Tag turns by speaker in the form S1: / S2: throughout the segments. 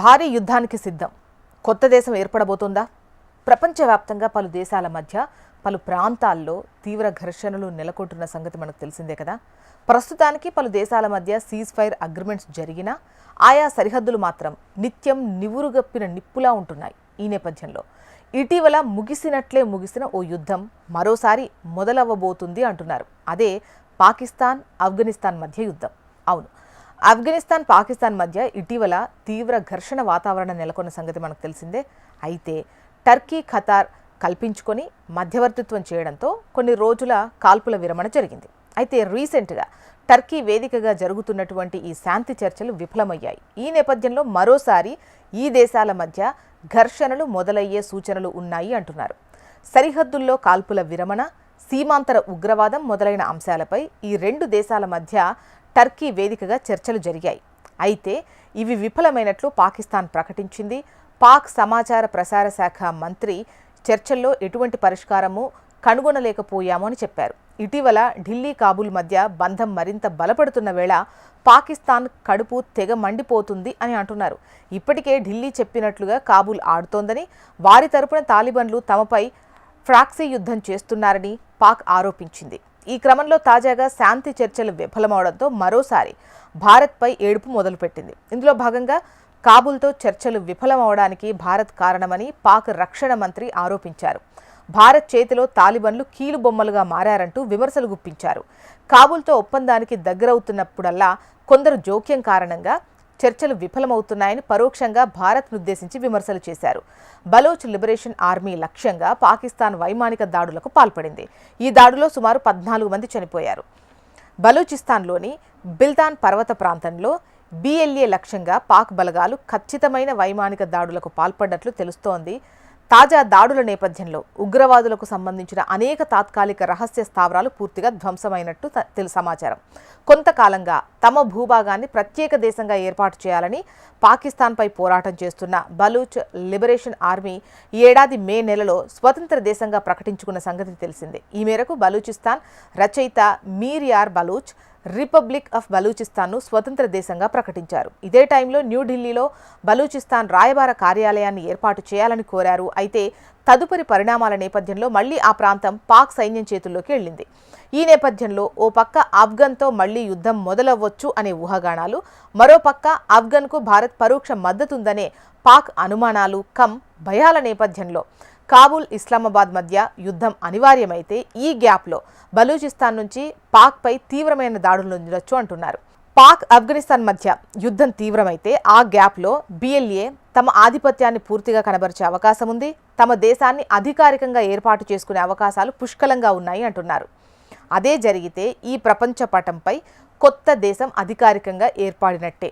S1: భారీ యుద్ధానికి సిద్ధం. కొత్త దేశం ఏర్పడబోతోందా? ప్రపంచవ్యాప్తంగా పలు దేశాల మధ్య పలు ప్రాంతాల్లో తీవ్ర ఘర్షణలు నెలకొంటున్న సంగతి మనకు తెలిసిందే కదా? ప్రస్తుతానికి పలు దేశాల మధ్య సీజ్ ఫైర్ అగ్రిమెంట్స్ జరిగినా ఆయా సరిహద్దులు మాత్రం నిత్యం నివురుగప్పిన నిప్పులా ఉంటున్నాయి ఈ నేపథ్యంలో. ఇటీవల ముగిసినట్లే ముగిసిన ఓ యుద్ధం మరోసారి మొదలవ్వబోతుంది అంటున్నారు. అదే పాకిస్తాన్ ఆఫ్ఘనిస్తాన్ మధ్య యుద్ధం. అవును ఆఫ్ఘనిస్తాన్ పాకిస్తాన్ మధ్య ఇటీవల తీవ్ర ఘర్షణ వాతావరణం నెలకొన్న సంగతి మనకు తెలిసిందే. అయితే టర్కీ ఖతార్ కల్పించుకొని మధ్యవర్తిత్వం చేయడంతో కొన్ని రోజుల కాల్పుల విరమణ జరిగింది. అయితే రీసెంట్గా టర్కీ వేదికగా జరుగుతున్నటువంటి ఈ శాంతి చర్చలు విఫలమయ్యాయి. ఈ నేపథ్యంలో మరోసారి ఈ దేశాల మధ్య ఘర్షణలు మొదలయ్యే సూచనలు ఉన్నాయి అంటున్నారు. సరిహద్దుల్లో కాల్పుల విరమణ సీమాంతర ఉగ్రవాదం మొదలైన అంశాలపై ఈ రెండు దేశాల మధ్య టర్కీ వేదికగా చర్చలు జరిగాయి. అయితే ఇవి విఫలమైనట్లు పాకిస్తాన్ ప్రకటించింది. పాక్ సమాచార ప్రసార శాఖ మంత్రి చర్చల్లో ఎటువంటి పరిష్కారము కనుగొనలేకపోయాము అని చెప్పారు. ఇటీవల ఢిల్లీ కాబూల్ మధ్య బంధం మరింత బలపడుతున్న వేళ పాకిస్తాన్ కడుపు తెగ మండిపోతుంది అని అంటున్నారు. ఇప్పటికే ఢిల్లీ చెప్పినట్లుగా కాబూల్ ఆడుతోందని వారి తరపున తాలిబన్లు తమపై ఫ్రాక్సీ యుద్ధం చేస్తున్నారని పాక్ ఆరోపించింది. ఈ క్రమంలో తాజాగా శాంతి చర్చలు విఫలమవడంతో మరోసారి భారత్పై ఏడుపు మొదలుపెట్టింది. ఇందులో భాగంగా కాబూల్తో చర్చలు విఫలమవడానికి భారత్ కారణమని పాక్ రక్షణ మంత్రి ఆరోపించారు. భారత్ చేతిలో తాలిబన్లు కీలుబొమ్మలుగా మారారంటూ విమర్శలు గుప్పించారు. కాబూల్తో ఒప్పందానికి దగ్గరవుతున్నప్పుడల్లా కొందరు జోక్యం కారణంగా చర్చలు విఫలమవుతున్నాయని పరోక్షంగా భారత్నుద్దేశించి విమర్శలు చేశారు. బలోచ్ లిబరేషన్ ఆర్మీ లక్ష్యంగా పాకిస్తాన్ వైమానిక దాడులకు పాల్పడింది. ఈ దాడిలో సుమారు పద్నాలుగు మంది చనిపోయారు. బలూచిస్తాన్లోని బిల్తాన్ పర్వత ప్రాంతంలో బీఎల్ఏ లక్ష్యంగా పాక్ బలగాలు ఖచ్చితమైన వైమానిక దాడులకు పాల్పడ్డట్లు తెలుస్తోంది. తాజా దాడుల నేపథ్యంలో ఉగ్రవాదులకు సంబంధించిన అనేక తాత్కాలిక రహస్య స్థావరాలు పూర్తిగా ధ్వంసమైనట్టు తెలు సమాచారం. కొంతకాలంగా తమ భూభాగాన్ని ప్రత్యేక దేశంగా ఏర్పాటు చేయాలని పాకిస్తాన్పై పోరాటం చేస్తున్న బలూచ్ లిబరేషన్ ఆర్మీ ఈ ఏడాది మే నెలలో స్వతంత్ర దేశంగా ప్రకటించుకున్న సంగతి తెలిసిందే. ఈ మేరకు బలూచిస్తాన్ రచయిత మీర్ యార్ బలూచ్ రిపబ్లిక్ ఆఫ్ బలూచిస్తాన్ను స్వతంత్ర దేశంగా ప్రకటించారు. ఇదే టైంలో న్యూఢిల్లీలో బలూచిస్తాన్ రాయబార కార్యాలయాన్ని ఏర్పాటు చేయాలని కోరారు. అయితే తదుపరి పరిణామాల నేపథ్యంలో మళ్ళీ ఆ ప్రాంతం పాక్ సైన్యం చేతుల్లోకి వెళ్ళింది. ఈ నేపథ్యంలో ఓ పక్క ఆఫ్ఘన్తో మళ్ళీ యుద్ధం మొదలవ్వచ్చు అనే ఊహాగానాలు మరో పక్క ఆఫ్ఘన్కు భారత్ పరోక్ష మద్దతుందనే పాక్ అనుమానాలు కమ్ భయాల నేపథ్యంలో కాబూల్ ఇస్లామాబాద్ మధ్య యుద్ధం అనివార్యమైతే ఈ గ్యాప్లో బలూచిస్తాన్ నుంచి పాక్పై తీవ్రమైన దాడులు ఉండొచ్చు అంటున్నారు. పాక్ ఆఫ్ఘనిస్తాన్ మధ్య యుద్ధం తీవ్రమైతే ఆ గ్యాప్లో బిఎల్ఏ తమ ఆధిపత్యాన్ని పూర్తిగా కనబరిచే అవకాశం ఉంది. తమ దేశాన్ని అధికారికంగా ఏర్పాటు చేసుకునే అవకాశాలు పుష్కలంగా ఉన్నాయి అంటున్నారు. అదే జరిగితే ఈ ప్రపంచ పటంపై కొత్త దేశం అధికారికంగా ఏర్పడినట్టే.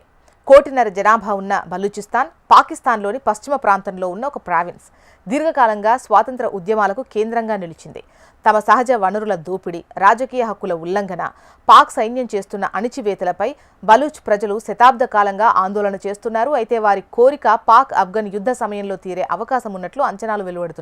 S1: కోటిన్నర జనాభా ఉన్న బలూచిస్తాన్ పాకిస్తాన్లోని పశ్చిమ ప్రాంతంలో ఉన్న ఒక ప్రావిన్స్. దీర్ఘకాలంగా స్వాతంత్ర ఉద్యమాలకు కేంద్రంగా నిలిచింది. తమ సహజ వనరుల దోపిడీ రాజకీయ హక్కుల ఉల్లంఘన పాక్ సైన్యం చేస్తున్న అణిచివేతలపై బలూచ్ ప్రజలు శతాబ్ద కాలంగా ఆందోళన చేస్తున్నారు. అయితే వారి కోరిక పాక్ ఆఫ్ఘన్ యుద్ధ సమయంలో తీరే అవకాశం ఉన్నట్లు అంచనాలు వెలువడుతున్నాయి.